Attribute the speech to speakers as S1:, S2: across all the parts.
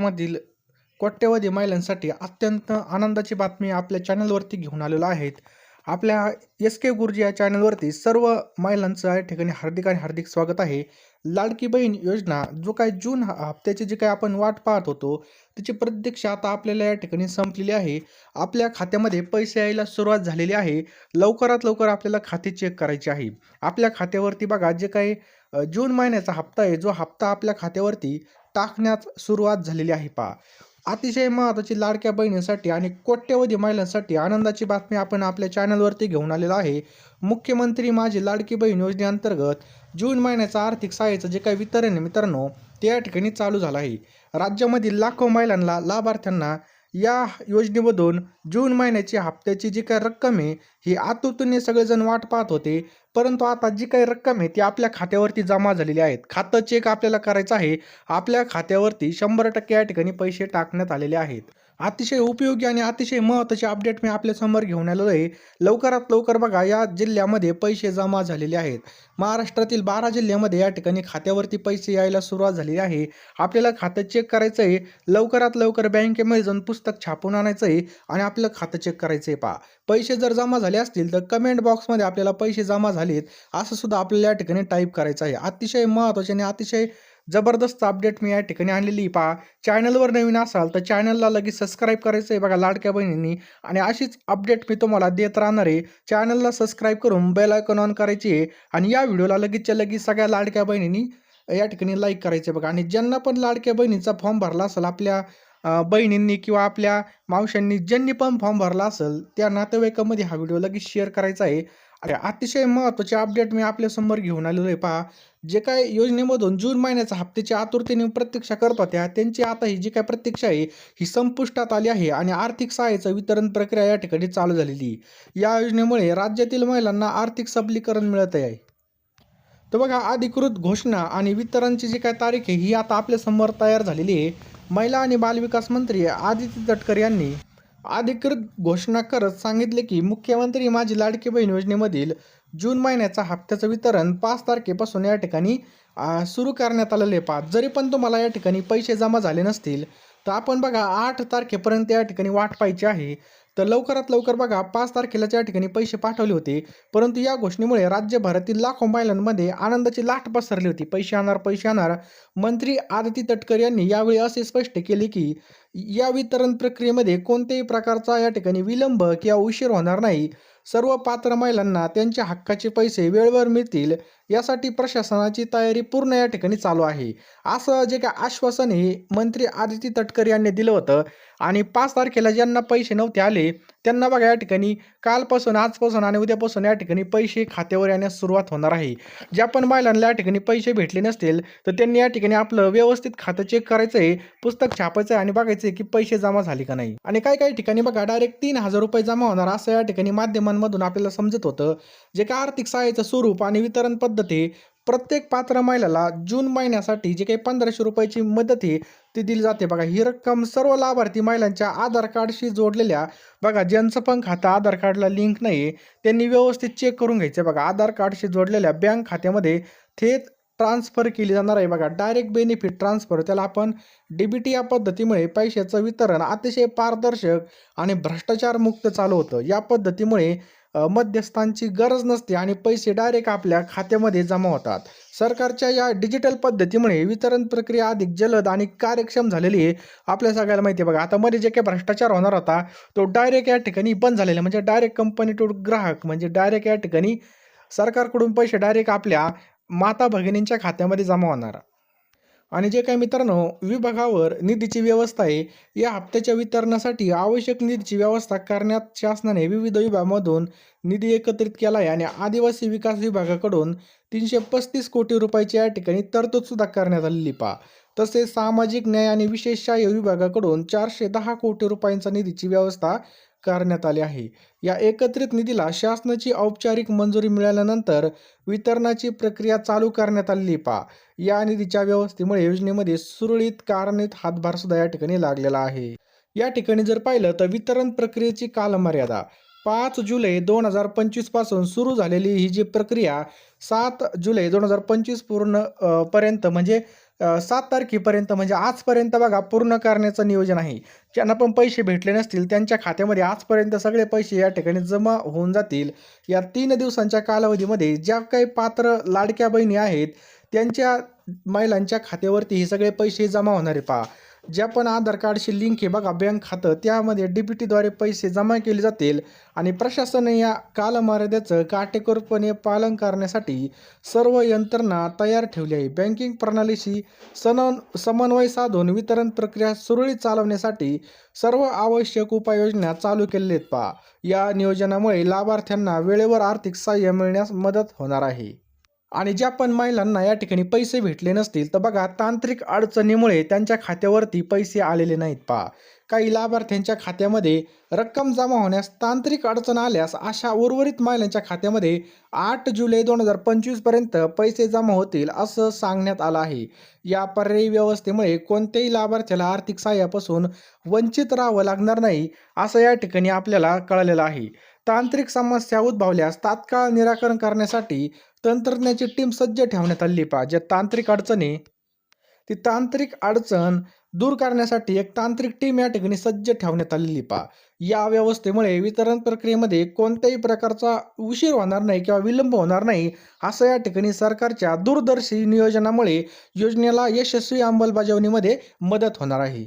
S1: मधील कोट्यवधी महिलांसाठी अत्यंत आनंदाची बातमी आपल्या चॅनलवरती घेऊन आलेलो आहेत. आपल्या एस के गुरुजी या चॅनलवरती सर्व महिलांचं या ठिकाणी हार्दिक आणि हार्दिक स्वागत आहे. लाडकी बहीण योजना जो काय जून हप्त्याची जी काय आपण वाट पाहत होतो त्याची प्रत्यक्ष आता आपल्याला या ठिकाणी संपलेली आहे. आपल्या खात्यामध्ये पैसे यायला सुरुवात झालेली आहे. लवकरात लवकर आपल्याला खाते चेक करायचे आहे. आपल्या खात्यावरती बघा जे काही जून महिन्याचा हप्ता आहे जो हप्ता आपल्या खात्यावरती टाकण्यास सुरुवात झालेली आहे पहा. अतिशय महत्त्वाची लाडक्या बहिणींसाठी आणि कोट्यवधी महिलांसाठी आनंदाची बातमी आपण आपल्या चॅनलवरती घेऊन आलेलो आहे. मुख्यमंत्री माझी लाडकी बहीण योजनेअंतर्गत जून महिन्याचं आर्थिक सहाय्याचं जे काही वितरण मित्रांनो ते या ठिकाणी चालू झालं आहे. राज्यामधील लाखो महिलांना लाभार्थ्यांना या योजनेमधून जून महिन्याची हप्त्याची जी काही रक्कम आहे ही आतुरतेने सगळेजण वाट पाहत होते. परंतु आता जी काही रक्कम आहे ती आपल्या खात्यावरती जमा झालेली आहेत. खातं चेक आपल्याला करायचं आहे. आपल्या खात्यावरती शंभर टक्के या ठिकाणी पैसे टाकण्यात आलेले आहेत. अतिशय उपयोगी आणि अतिशय महत्त्वाचे अपडेट मी आपल्यासमोर घेऊन आलेलो आहे. लवकरात लवकर बघा या जिल्ह्यामध्ये पैसे जमा झालेले आहेत. महाराष्ट्रातील बारा जिल्ह्यामध्ये या ठिकाणी खात्यावरती पैसे यायला सुरुवात झालेली आहे. आपल्याला खातं चेक करायचं आहे. लवकरात लवकर बँकेमध्ये जाऊन पुस्तक छापून आणायचं आहे आणि आपलं खातं चेक करायचं आहे पहा. पैसे जर जमा झाले असतील तर कमेंट बॉक्समध्ये आपल्याला पैसे जमा झालेत असं सुद्धा आपल्याला या ठिकाणी टाईप करायचं आहे. अतिशय महत्त्वाचे आणि अतिशय जबरदस्त अपडेट मी या ठिकाणी आणलेली पहा चॅनलवर नवीन असाल तर चॅनलला लगेच सबस्क्राईब करायचं आहे बघा लाडक्या बहिणींनी. आणि अशीच अपडेट मी तुम्हाला देत राहणार आहे. चॅनलला सबस्क्राईब करून बेल आयकॉन ऑन करायची आहे. आणि या व्हिडिओला लगेचच्या लगेच सगळ्या लाडक्या बहिणींनी या ठिकाणी लाईक करायचे बघा. आणि ज्यांना पण लाडक्या बहिणीचा फॉर्म भरला असेल आपल्या बहिणींनी किंवा आपल्या मावशांनी ज्यांनी पण फॉर्म भरला असेल त्या नातेवाईकामध्ये हा व्हिडिओ लगेच शेअर करायचा आहे. अरे अतिशय महत्त्वाचे अपडेट मी आपल्यासमोर घेऊन आलेलो आहे. पहा जे काय योजनेमधून जून महिन्याचा हप्त्याची आतुरतेने प्रतीक्षा करत होत्या त्यांची आता ही जी काय प्रतीक्षा आहे ही संपुष्टात आली आहे आणि आर्थिक सहाय्याचं वितरण प्रक्रिया या ठिकाणी चालू झालेली आहे. या योजनेमुळे राज्यातील महिलांना आर्थिक सबलीकरण मिळत आहे. तर बघा अधिकृत घोषणा आणि वितरणची जी काय तारीख आहे ही आता आपल्यासमोर तयार झालेली आहे. महिला आणि बालविकास मंत्री आदिती तटकर यांनी अधिकृत घोषणा करत सांगितले की मुख्यमंत्री माझी लाडकी बहीण योजनेमधील जून महिन्याचा हप्त्याचं वितरण पाच तारखेपासून या ठिकाणी सुरू करण्यात आलेले आहे जरी पण तुम्हाला या ठिकाणी पैसे जमा झाले नसतील तर आपण बघा आठ तारखेपर्यंत या ठिकाणी वाट पाहिजे आहे. तर लवकरात लवकर बघा पाच तारखेला या ठिकाणी पैसे पाठवले होते परंतु या घोषणेमुळे राज्यभरातील लाखो महिलांमध्ये आनंदाची लाट पसरली होती. पैसे आणणार पैसे आणणार. मंत्री आदिती तटकर यांनी यावेळी असे स्पष्ट केले की या वितरण प्रक्रियेमध्ये कोणत्याही प्रकारचा या ठिकाणी विलंब किंवा उशीर होणार नाही. सर्व पात्र महिलांना त्यांच्या हक्काचे पैसे वेळेवर मिळतील यासाठी प्रशासनाची तयारी पूर्ण या ठिकाणी चालू आहे. असं जे काय आश्वासन हे मंत्री आदिती तटकर यांनी दिलं होतं आणि पाच तारखेला ज्यांना पैसे नव्हते आले त्यांना बघा या ठिकाणी कालपासून आजपासून आणि उद्यापासून या ठिकाणी पैसे खात्यावर येण्यास सुरुवात होणार आहे. ज्या पण महिलांना या ठिकाणी पैसे भेटले नसतील तर त्यांनी या ठिकाणी आपलं व्यवस्थित खातं चेक करायचं आहे पुस्तक छापायचं आहे आणि बघायचं आहे की पैसे जमा झाले का नाही. आणि काही काही ठिकाणी बघा डायरेक्ट तीन हजार रुपये जमा होणार असं या ठिकाणी माध्यमांमधून आपल्याला समजत होतं. जे काय आर्थिक सहाय्याचं स्वरूप आणि वितरण पद्धती प्रत्येक पात्र महिलाला जून महिन्यासाठी जे काही पंधराशे रुपयाची मदत आहे ती दिली जाते. बघा ही रक्कम सर्व लाभार्थी महिलांच्या आधार कार्डशी जोडलेल्या बघा ज्यांचं पण खातं आधार कार्डला लिंक नाही त्यांनी व्यवस्थित चेक करून घ्यायचं. बघा आधार कार्डशी जोडलेल्या बँक खात्यामध्ये थेट ट्रान्सफर केली जाणार आहे. बघा डायरेक्ट बेनिफिट ट्रान्सफर त्याला आपण डीबीटी या पद्धतीमुळे पैशाचं वितरण अतिशय पारदर्शक आणि भ्रष्टाचारमुक्त चालू होतं. या पद्धतीमुळे मध्यस्थांची गरज नसते आणि पैसे डायरेक्ट आपल्या खात्यामध्ये जमा होतात. सरकारच्या या डिजिटल पद्धतीमुळे वितरण प्रक्रिया अधिक जलद आणि कार्यक्षम झालेली आहे. आपल्या सगळ्याला माहिती आहे बघा आता मध्ये जे काही भ्रष्टाचार होणार होता तो डायरेक्ट या ठिकाणी बंद झालेला आहे. म्हणजे डायरेक्ट कंपनी टू ग्राहक म्हणजे डायरेक्ट या ठिकाणी सरकारकडून पैसे डायरेक्ट आपल्या माता भगिनींच्या खात्यामध्ये जमा होणार. आणि जे काही मित्रांनो विभागावर निधीची व्यवस्था आहे या हप्त्याच्या वितरणासाठी आवश्यक निधीची व्यवस्था करण्यात शासनाने विविध विभागामधून निधी एकत्रित केला आहे आणि आदिवासी विकास विभागाकडून तीनशे पस्तीस कोटी रुपयाची या ठिकाणी तरतूदसुद्धा करण्यात आलेली पा तसेच सामाजिक न्याय आणि विशेष सहाय्य विभागाकडून चारशे दहा कोटी रुपयांचा निधीची व्यवस्था करण्यात आले आहे. या एकत्रित निधीला शासनाची औपचारिक मंजुरी मिळाल्यानंतर वितरणाची प्रक्रिया चालू करण्यात आलेली पा या निधीच्या व्यवस्थेमुळे योजनेमध्ये सुरळीत कारणीत हातभार सुद्धा या ठिकाणी लागलेला आहे. या ठिकाणी जर पाहिलं तर वितरण प्रक्रियेची कालमर्यादा. पाच जुलै दोन हजार पंचवीसपासून सुरू झालेली ही जी प्रक्रिया सात जुलै दोन हजार पंचवीस पूर्ण पर्यंत म्हणजे सात तारखेपर्यंत म्हणजे आजपर्यंत बघा पूर्ण करण्याचं नियोजन आहे. ज्यांना पण पैसे भेटले नसतील त्यांच्या खात्यामध्ये आजपर्यंत सगळे पैसे या ठिकाणी जमा होऊन जातील. या तीन दिवसांच्या कालावधीमध्ये ज्या काही पात्र लाडक्या बहिणी आहेत त्यांच्या महिलांच्या खात्यावरती हे सगळे पैसे जमा होणारे पहा. ज्या पण आधार कार्डशी लिंक आहे बघा बँक खातं त्यामध्ये डी बी टीद्वारे पैसे जमा केले जातील आणि प्रशासन या कालमर्यादेचं काटेकोरपणे पालन करण्यासाठी सर्व यंत्रणा तयार ठेवली आहे बँकिंग प्रणालीशी सनन समन्वय साधून वितरण प्रक्रिया सुरळीत चालवण्यासाठी सर्व आवश्यक उपाययोजना चालू केलेल्या आहेत पहा. या नियोजनामुळे लाभार्थ्यांना वेळेवर आर्थिक सहाय्य मिळण्यास मदत होणार आहे. आणि ज्या पण महिलांना या ठिकाणी पैसे भेटले नसतील तर बघा तांत्रिक अडचणीमुळे त्यांच्या खात्यावरती पैसे आलेले नाहीत पहा. काही लाभार्थ्यांच्या खात्यामध्ये रक्कम जमा होण्यास तांत्रिक अडचण आल्यास अशा उर्वरित महिलांच्या खात्यामध्ये आठ जुलै दोन हजार पंचवीसपर्यंत पैसे जमा होतील असं सांगण्यात आलं आहे. या पर्यायी व्यवस्थेमुळे कोणत्याही लाभार्थ्याला आर्थिक सहाय्यापासून वंचित राहावं लागणार नाही असं या ठिकाणी आपल्याला कळलेलं आहे. तांत्रिक समस्या उद्भवल्यास तात्काळ निराकरण करण्यासाठी तंत्रज्ञाची टीम सज्ज ठेवण्यात आली पहा ज्या तांत्रिक अडचणी ती तांत्रिक अडचण दूर करण्यासाठी एक तांत्रिक टीम या ठिकाणी सज्ज ठेवण्यात आलेली पहा या व्यवस्थेमुळे वितरण प्रक्रियेमध्ये कोणत्याही प्रकारचा उशीर होणार नाही किंवा विलंब होणार नाही असं या ठिकाणी सरकारच्या दूरदर्शी नियोजनामुळे योजनेला यशस्वी अंमलबजावणीमध्ये मदत होणार आहे.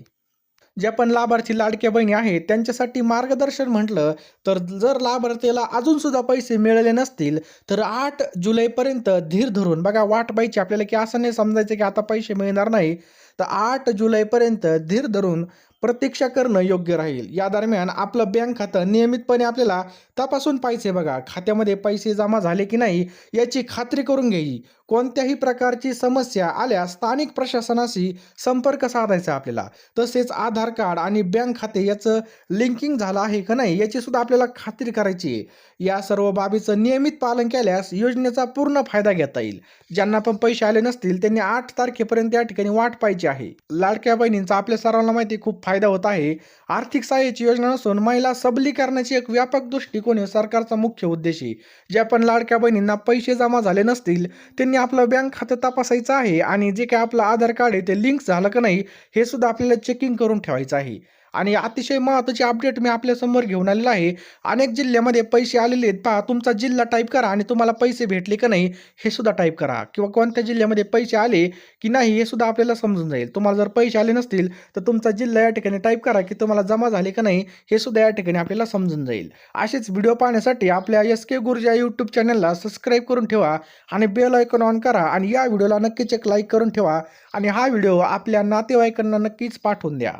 S1: ज्या पण लाभार्थी लाडक्या बहिणी आहेत त्यांच्यासाठी मार्गदर्शन म्हटलं तर जर लाभार्थीला अजूनसुद्धा पैसे मिळाले नसतील तर आठ जुलैपर्यंत धीर धरून बघा वाट पाहिजे आपल्याला की असं नाही समजायचं की आता पैसे मिळणार नाही. तर आठ जुलैपर्यंत धीर धरून प्रतीक्षा करणं योग्य राहील. या दरम्यान आपलं बँक खातं नियमितपणे आपल्याला तपासून पाहिजे बघा खात्यामध्ये पैसे जमा झाले की नाही याची खात्री करून घ्यायची. कोणत्याही प्रकारची समस्या आल्यास स्थानिक प्रशासनाशी संपर्क साधायचा आपल्याला. तसेच आधार कार्ड आणि बँक खाते याचं लिंकिंग झालं आहे का नाही याची सुद्धा आपल्याला खात्री करायची आहे. या सर्व बाबीचं नियमित पालन केल्यास योजनेचा पूर्ण फायदा घेता येईल. ज्यांना पण पैसे आले नसतील त्यांनी आठ तारखेपर्यंत या ठिकाणी वाट पाहिजे आहे. लाडक्या बहिणींचा आपल्या सर्वांना माहिती खूप फायदा होत आहे. आर्थिक सहाय्याची योजना नसून महिला सबलीकरणाची एक व्यापक दृष्टिकोन हे सरकारचा मुख्य उद्देश आहे. ज्या पण लाडक्या बहिणींना पैसे जमा झाले नसतील त्यांनी आपलं बँक खातं तपासायचं आहे आणि जे काय आपलं आधार कार्ड आहे ते लिंक झालं का नाही हे सुद्धा आपल्याला चेकिंग करून ठेवायचं आहे. आणि अतिशय महत्त्वाची अपडेट मी आपल्यासमोर घेऊन आलेला आहे. अनेक जिल्ह्यामध्ये पैसे आलेले आहेत. पहा तुमचा जिल्हा टाईप करा आणि तुम्हाला पैसे भेटले का नाही हे सुद्धा टाईप करा. किंवा कोणत्या जिल्ह्यामध्ये पैसे आले की नाही हे सुद्धा आपल्याला समजून जाईल. तुम्हाला जर पैसे आले नसतील तर तुमचा जिल्हा या ठिकाणी टाईप करा की तुम्हाला जमा झाले का नाही हे सुद्धा या ठिकाणी आपल्याला समजून जाईल. असेच व्हिडिओ पाहण्यासाठी आपल्या एस के गुरुजा यूट्यूब चॅनलला सबस्क्राईब करून ठेवा आणि बेल आयकॉन ऑन करा आणि या व्हिडिओला नक्कीच एक लाईक करून ठेवा आणि हा व्हिडिओ आपल्या नातेवाईकांना नक्कीच पाठवून द्या.